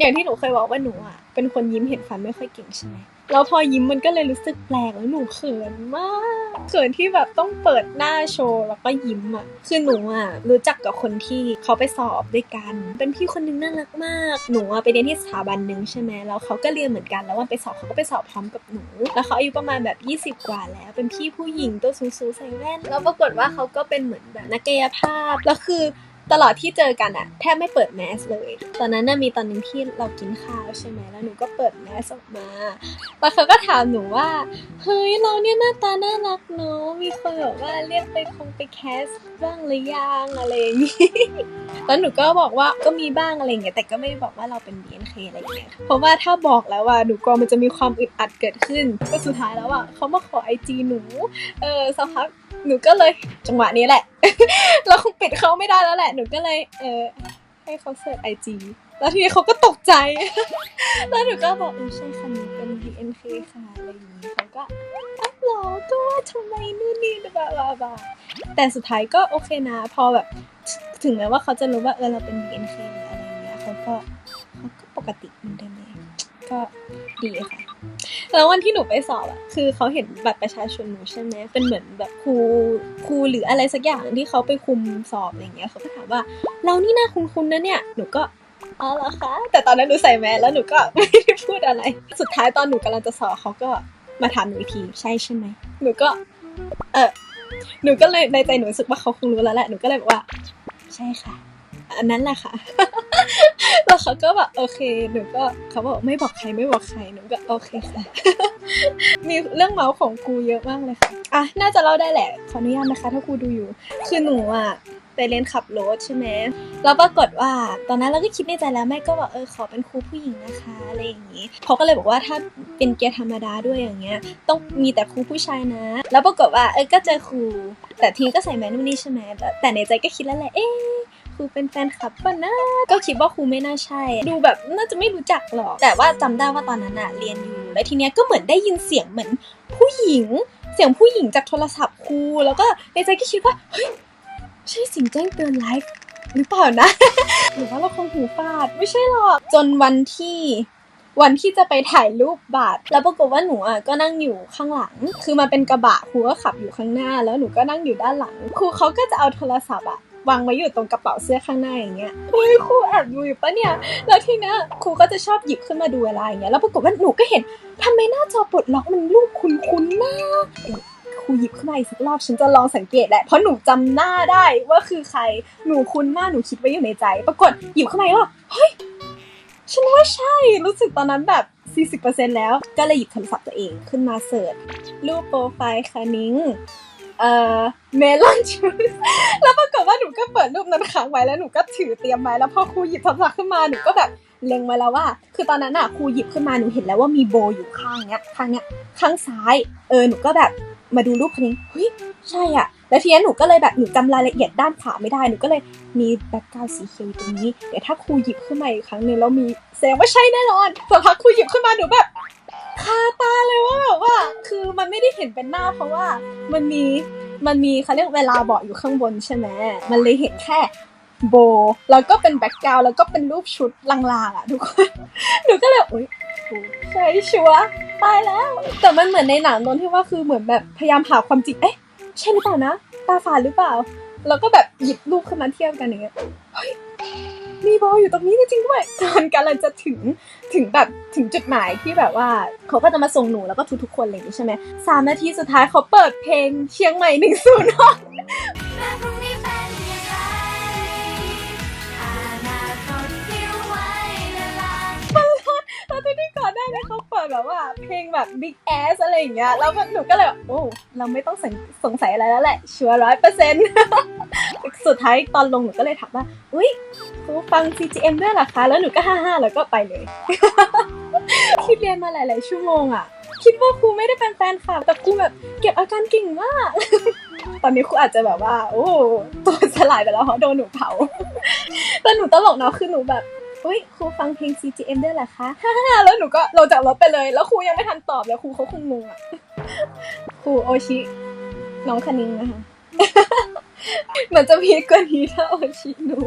อย่างที่หนูเคยบอกว่าหนูอะเป็นคนยิ้มเห็นฟันไม่ค่อยเก่งใช่ไหมแล้วพอยิ้มมันก็เลยรู้สึกแปลกแล้วหนูเขินมากเขินที่แบบต้องเปิดหน้าโชว์แล้วก็ยิ้มอะคือหนูอะรู้จักกับคนที่เขาไปสอบด้วยกัน เป็นพี่คนนึงน่ารักมาก หนูอะไปเรียนที่สถาบันหนึ่งใช่ไหมแล้วเขาก็เรียนเหมือนกันแล้ววันไปสอบเขาก็ไปสอบพร้อมกับหนู แล้วเขาอายุประมาณแบบ 20 กว่าแล้ว เป็นพี่ผู้หญิงตัวสูงๆใส่แว่นแล้วปรากฏว่าเขาก็เป็นเหมือนแบบนักกายภาพแล้วคือ ตลอดที่เจอกันอะแทบไม่เปิดแมสเลย ตอนนั้นน่ะมีตอนหนึงที่เรากินข้าวใช่ไหมแล้วหนูก็เปิดแมสออกมา แล้วเขาก็ถามหนูว่า เฮ้ยเราเนี่ยหน้าตาน่ารักเนอะมีคนแบบว่าเรียกไปคงไปแคสบ้างหรือยังอะไรอย่างงี้ แล้วหนูก็บอกว่าก็มีบ้างอะไรอย่างเงี้ย แต่ก็ไม่ได้บอกว่าเราเป็น BNK อะไรอย่างเงี้ย เพราะว่าถ้าบอกแล้วว่าหนูกลัวมันจะมีความอึดอัดเกิดขึ้น ก็สุดท้ายแล้วอะเขามาขอไอจีหนู เออสักพักหนูก็เลยจังหวะนี้แหละ เราคงปิดเขาไม่ได้แล้วแหละ หนูก็เลย เออ ให้เขาเสิร์ชไอจีแล้วทีนี้เขาก็ตกใจ แล้วหนูก็บอกเออใช่ค่ะหนูเป็น BNK ค่ะอะไรอย่างนี้เขาก็อ้าวเหรอก็ว่าทำไมนู่นนี่บลาบลาบลาแต่สุดท้ายก็โอเคนะ พอแบบ ถึงแม้ว่าเขาจะรู้ว่าเออเราเป็น BNK หรืออะไรอย่างเงี้ยเขาก็เขาก็ปกติเหมือนเดิมเลยก็ดีค่ะ แล้ววันที่หนูไปสอบอะคือเขาเห็นบัตรประชาชนหนูใช่ไหมเป็นเหมือนแบบครูครูหรืออะไรสักอย่างที่เขาไปคุมสอบอะไรเงี้ยเขาก็ถามว่า เรานี่น่าคุ้นๆนะเนี่ยหนูก็อ๋อเหรอคะแต่ตอนนั้นหนูใส่แมสแล้วหนูก็ไม่ได้พูดอะไร สุดท้ายตอนหนูกำลังจะสอบเขาก็มาถามหนูอีกทีใช่ใช่ไหมหนูก็เออหนูก็เลยในใจหนูรู้สึกว่าเขาคงรู้แล้วแหละหนูก็เลยบอกว่า ใช่ค่ะ อันนั้นแหละค่ะ แล้วเขาก็แบบโอเคหนูก็เขาบอกไม่บอกใครไม่บอกใครหนูก็โอเคค่ะ มีเรื่องเมาส์ของครูเยอะมากเลยค่ะอะน่าจะเล่าได้แหละขออนุญาตนะคะ ถ้าครูดูอยู่ คือหนูอะไปเรียนขับรถใช่ไหมแล้วปรากฏว่า ตอนนั้นเราก็คิดในใจแล้วแม่ก็บอกเออขอเป็นครูผู้หญิงนะคะอะไรอย่างนี้เขาก็เลยบอกว่าถ้าเป็นเกียร์ธรรมดาด้วยอย่างเงี้ย ต้องมีแต่ครูผู้ชายนะ แล้วปรากฏว่าเออก็เจอครู แต่ทีก็ใส่แมสนู่นนี่ใช่ไหมแต่แต่ในใจก็คิดแล้วแหละเอ๊ะ ครูเป็นแฟนคลับป่ะนะ ก็คิดว่าครูไม่น่าใช่ ดูแบบน่าจะไม่รู้จักหรอก แต่ว่าจำได้ว่าตอนนั้นอะเรียนอยู่ แล้วทีเนี้ยก็เหมือนได้ยินเสียงเหมือน ผู้หญิง เสียงผู้หญิงจากโทรศัพท์ครู แล้วก็ในใจก็คิดว่า เฮ้ย ใช่เสิ่งแจ้งเตือนไลฟ์หรือเปล่านะ หรือว่าเราคงหูฟาด ไม่ใช่หรอก จนวันที่วันที่จะไปถ่ายรูปบัตรแล้วปรากฏว่าหนูอะก็นั่งอยู่ข้างหลัง คือมาเป็นกระบะครูก็ขับอยู่ข้างหน้า แล้วหนูก็นั่งอยู่ด้านหลัง ครูเขาก็จะเอาโทรศัพท์อะ วางไว้อยู่ตรงกระเป๋าเสื้อข้างหน้าอย่างเงี้ยเฮ้ยครูแอบดูอยู่ปะเนี่ย แล้วทีเนี้ยครูก็จะชอบหยิบขึ้นมาดูเวลาอย่างเงี้ย แล้วปรากฏว่าหนูก็เห็นทำไมหน้าจอปลดล็อกมันรูปคุ้นๆหน้าเอ๊ะครูหยิบขึ้นมาอีกสักรอบฉันจะลองสังเกตแหละ เพราะหนูจำหน้าได้ว่าคือใคร หนูคุ้นมากหนูคิดไว้อยู่ในใจ ปรากฏหยิบขึ้นมาอีกรอบเฮ้ยฉันว่าใช่ รู้สึกตอนนั้นแบบ 40%แล้ว ก็เลยหยิบโทรศัพท์ตัวเองขึ้นมาเสิร์ชรูปโปรไฟล์คะนิ้งเอ่อเมลอนชูสแล้วปรา ก็เปิดรูปนั้นค้างไว้แล้วหนูก็ถือเตรียมไว้แล้วพอครูหยิบโทรศัพท์ขึ้นมาหนูก็แบบเล็งไว้แล้วว่า คือตอนนั้นอะครูหยิบขึ้นมาหนูเห็นแล้วว่ามีโบอยู่ข้างเนี้ยข้างเนี้ยข้างซ้ายเออหนูก็แบบมาดูรูปคนนี้เฮ้ยใช่อะ แล้วทีนี้หนูก็เลยแบบหนูจำรายละเอียดด้านขวาไม่ได้หนูก็เลยมีแบ็คกราวด์สีเขียวตรงนี้เดี๋ยวถ้าครูหยิบขึ้นมาอีกครั้งหนึ่งแล้วมีแสดงว่าใช่แน่นอนสักพักครูหยิบขึ้นมาหนูแบบคาตาเลยว่าแบบว่า คือมันไม่ได้เห็นเป็นหน้าเพราะว่ามันมี มันมีเขาเรียกเวลาบอกอยู่ข้างบนใช่ไหมมันเลยเห็นแค่โบ แล้วก็เป็นแบ็คกราวแล้วก็เป็นรูปชุดลางๆอะทุกคนหนูก็เลยอุ้ยใช่ชัวตายแล้ว แต่มันเหมือนในหนังตอนที่ว่าคือเหมือนแบบพยายามหาความจริงเอ๊ะใช่หรือเปล่านะ ตาฝาดหรือเปล่า แล้วก็แบบหยิบรูปขึ้นมาเทียบกันอย่างเงี้ยเฮ้ย มีโบอยู่ตรงนี้จริงๆด้วยจนกำลังจะถึงถึงแบบถึงจุดหมายที่แบบว่าเขาก็จะมาส่งหนูแล้วก็ทุกๆคนอะไรอย่างงี้ใช่ไหมสามนาทีสุดท้ายเขาเปิดเพลงเชียงใหม่หนึ่งศูนย์แม้พรุ่งนี้เราคตที่ไว้เวลาแล้วที่นี่ก่อนหน้านี้เขาเปิดแบบว่า เพลงแบบ Big Ass อะไรอย่างเงี้ยแล้วหนูก็เลยแบบโอ้เราไม่ต้องสงสงสัยอะไรแล้วแหละชัวร้อยเปอร์เซ็นต์ สุดท้ายตอนลงหนูก็เลยถามว่า อุ้ยครูฟัง CGM ด้วยเหรอคะ แล้วหนูก็ฮ่าๆแล้วก็ไปเลย คิดเรียนมาหลาย ๆ ชั่วโมงอะ คิดว่าครูไม่ได้เป็นแฟนคลับแต่ครูแบบเก็บอาการเก่งมาก ตอนนี้ครูอาจจะแบบว่า โอ้ตัวสลายไปแล้วเพราะโดนหนูเผา แต่หนูตลกเนาะคือหนูแบบอุ้ยครูฟังเพลง CGM ด้วยเหรอคะฮ่าๆแล้วหนูก็ลงจากรถไปเลย แล้วครูยังไม่ทันตอบเลยครูเขาคงงงอะ ครูโอชิ น้องคณิงนะคะ เหมือนจะพีคกว่านี้ถ้าโอชิดู